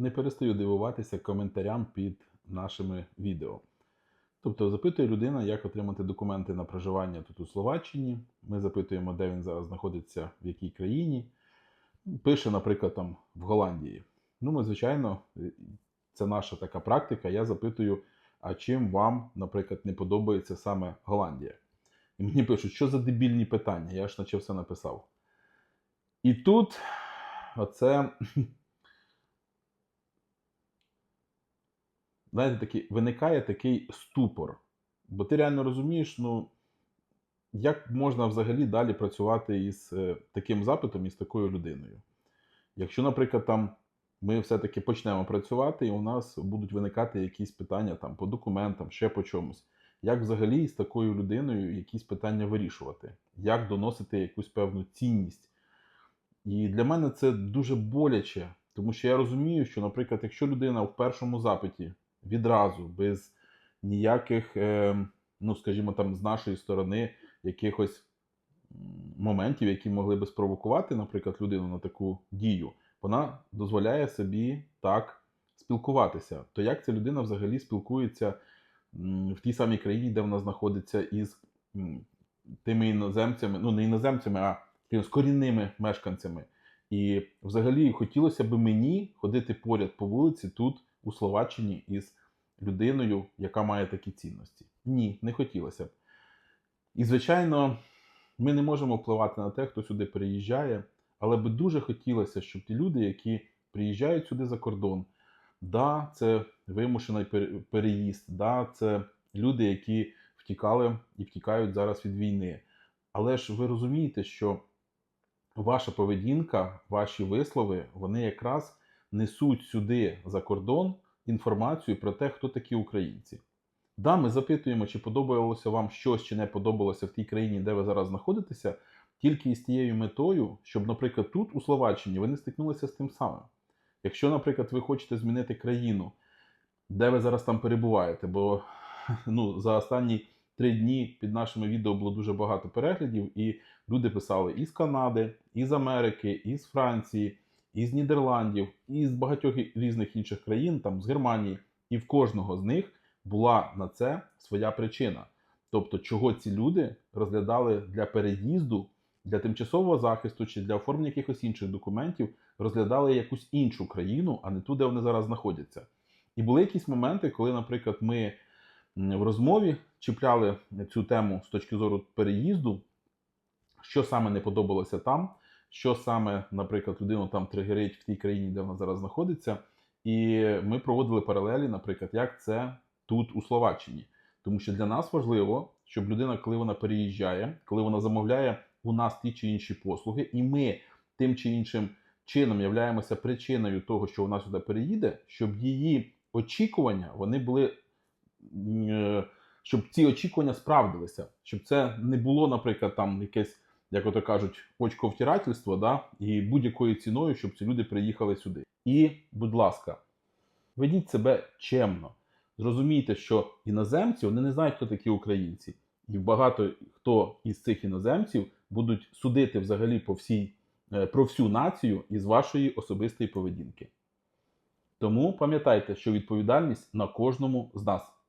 не перестаю дивуватися коментарям під нашими відео. Тобто запитує людина, як отримати документи на проживання тут у Словаччині. Ми запитуємо, де він зараз знаходиться, в якій країні. Пише, наприклад, там в Голландії. Ну, ми, звичайно, це наша така практика. Я запитую, а чим вам, наприклад, не подобається саме Голландія? І мені пишуть, що за дебільні питання? Я ж наче все написав. І тут оце. Знаєте, такий, виникає такий ступор. Бо ти реально розумієш, ну, як можна взагалі далі працювати із е, таким запитом і з такою людиною? Якщо, наприклад, там ми все-таки почнемо працювати, і у нас будуть виникати якісь питання там, по документам, ще по чомусь. Як взагалі з такою людиною якісь питання вирішувати? Як доносити якусь певну цінність? І для мене це дуже боляче, тому що я розумію, що, наприклад, якщо людина в першому запиті відразу, без ніяких, е, ну, скажімо, там, з нашої сторони якихось моментів, які могли би спровокувати, наприклад, людину на таку дію, вона дозволяє собі так спілкуватися. То як ця людина взагалі спілкується в тій самій країні, де вона знаходиться із тими іноземцями, ну не іноземцями, а з корінними мешканцями. І взагалі хотілося б мені ходити поряд по вулиці тут, у Словаччині, із людиною, яка має такі цінності. Ні, не хотілося б. І, звичайно, ми не можемо впливати на те, хто сюди переїжджає, але би дуже хотілося, щоб ті люди, які приїжджають сюди за кордон, да, це вимушений переїзд, да, це люди, які втікали і втікають зараз від війни. Але ж ви розумієте, що ваша поведінка, ваші вислови, вони якраз несуть сюди за кордон інформацію про те, хто такі українці. Да, ми запитуємо, чи подобалося вам щось, чи не подобалося в тій країні, де ви зараз знаходитеся, тільки із тією метою, щоб, наприклад, тут, у Словаччині, ви не стикнулися з тим самим. Якщо, наприклад, ви хочете змінити країну, де ви зараз там перебуваєте, бо ну, за останні три дні під нашими відео було дуже багато переглядів, і люди писали із Канади, із Америки, із Франції, із Нідерландів, і з багатьох різних інших країн, там з Германії, і в кожного з них була на це своя причина. Тобто, чого ці люди розглядали для переїзду, для тимчасового захисту чи для оформлення якихось інших документів, розглядали якусь іншу країну, а не ту, де вони зараз знаходяться. І були якісь моменти, коли, наприклад, ми в розмові чіпляли цю тему з точки зору переїзду, що саме не подобалося там, що саме, наприклад, людину там тригерить в тій країні, де вона зараз знаходиться. І ми проводили паралелі, наприклад, як це тут у Словаччині. Тому що для нас важливо, щоб людина, коли вона переїжджає, коли вона замовляє у нас ті чи інші послуги, і ми тим чи іншим чином являємося причиною того, що вона сюди переїде, щоб її очікування вони були. е, Щоб ці очікування справдилися, щоб це не було, наприклад, там якесь, як ото кажуть, очковтирательство, да, і будь-якою ціною, щоб ці люди приїхали сюди. І, будь ласка, ведіть себе чемно. Зрозумійте, що іноземці вони не знають, хто такі українці, і багато хто із цих іноземців будуть судити взагалі по всій, е, про всю націю із вашої особистої поведінки. Тому пам'ятайте, що відповідальність на кожному з нас.